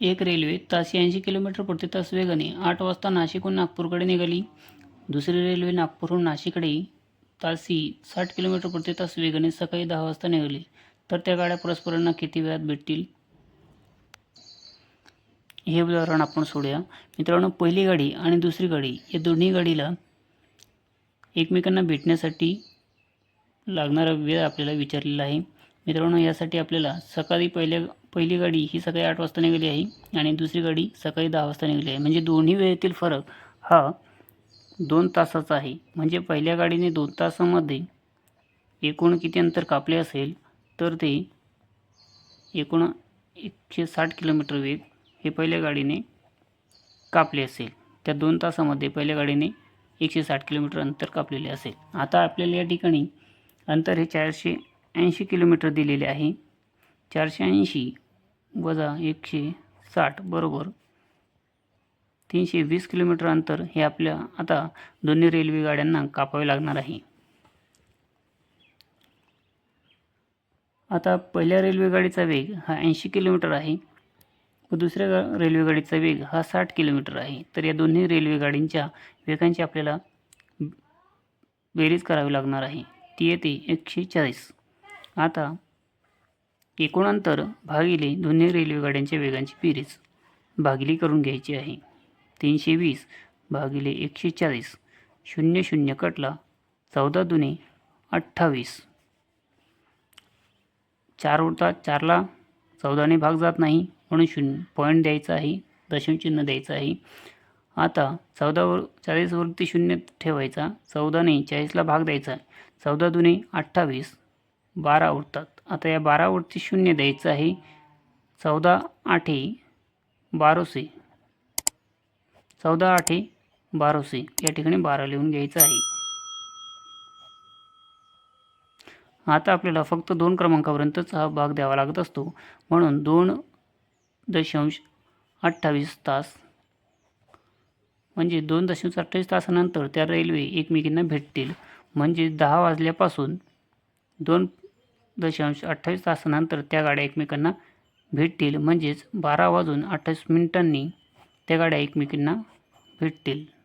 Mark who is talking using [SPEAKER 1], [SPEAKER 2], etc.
[SPEAKER 1] एक रेल्वे ताशी ऐंशी किलोमीटर प्रति तास वेगाने आठ वाजता नाशिकहून नागपूरकडे निघाली. दुसरी रेल्वे नागपूरहून नाशिककडे ताशी साठ किलोमीटर प्रति तास वेगाने सकाळी दहा वाजता निघाली. तर त्या गाड्या परस्परांना किती वेळात भेटतील? हे उदाहरण आपण सोडूया. मित्रांनो पहिली गाडी आणि दुसरी गाडी या दोन्ही गाडीला एकमेकांना भेटण्यासाठी लागणारा वेळ आपल्याला विचारलेला आहे. मित्रांनो यासाठी आपल्याला सकाळी पहिल्या पहिली गाडी ही सकाळी आठ वाजता निघाली आहे आणि दुसरी गाडी सकाळी दहा वाजता निघाली आहे. म्हणजे दोन्ही वेळेतील फरक हा दोन तासाचा आहे. म्हणजे पहिल्या गाडीने दोन तासामध्ये एकूण किती अंतर कापले असेल तर ते एकूण एकशे साठ किलोमीटर वेग हे पहिल्या गाडीने कापले असेल. त्या दोन तासामध्ये पहिल्या गाडीने एकशे साठ किलोमीटर अंतर कापलेले असेल. आता आपल्याला या ठिकाणी अंतर हे चारशे ऐंशी किलोमीटर दिलेले आहे. चारशे ऐंशी वजा एकशे साठ बरोबर तीनशे वीस किलोमीटर अंतर हे आपल्या आता दोन्ही रेल्वे गाड्यांना कापावे लागणार आहे. आता पहिल्या रेल्वे गाडीचा वेग हा ऐंशी किलोमीटर आहे व दुसऱ्या गा रेल्वे गाडीचा वेग हा साठ किलोमीटर आहे. तर या दोन्ही रेल्वे गाडींच्या वेगांची आपल्याला बेरीज करावी लागणार आहे. ती येते एकशे चाळीस. आता एकूण अंतर भागिले दोन्ही रेल्वेगाड्यांच्या वेगांची बेरीज भागिली करून घ्यायची आहे. तीनशे वीस भागिले एकशे चाळीस शून्य शून्य कटला चौदा दुने अठ्ठावीस. चार उरतात चारला चौदाने भाग जात नाही म्हणून शून्य पॉईंट द्यायचा आहे दशमचिन्ह द्यायचं आहे. आता चौदावर चाळीसवरती शून्य ठेवायचा चौदाने चाळीसला भाग द्यायचा चौदा दुने अठ्ठावीस. बारा उरतात. आता या बारावरती शून्य द्यायचं आहे. चौदा आठे बारोसे चौदा आठे बारोसे या ठिकाणी बारा लिहून घ्यायचं आहे. आता आपल्याला फक्त दोन क्रमांकापर्यंतच हा भाग द्यावा लागत असतो. म्हणून दोन दशांश अठ्ठावीस तास. म्हणजे दोन दशांश अठ्ठावीस तासानंतर त्या रेल्वे एकमेकींना भेटतील. म्हणजे दहा वाजल्यापासून दोन दशांश अठ्ठावीस तासानंतर त्या गाड्या एकमेकांना भेटतील. म्हणजेच बारा वाजून अठ्ठावीस मिनिटांनी त्या गाड्या एकमेकींना भेटतील.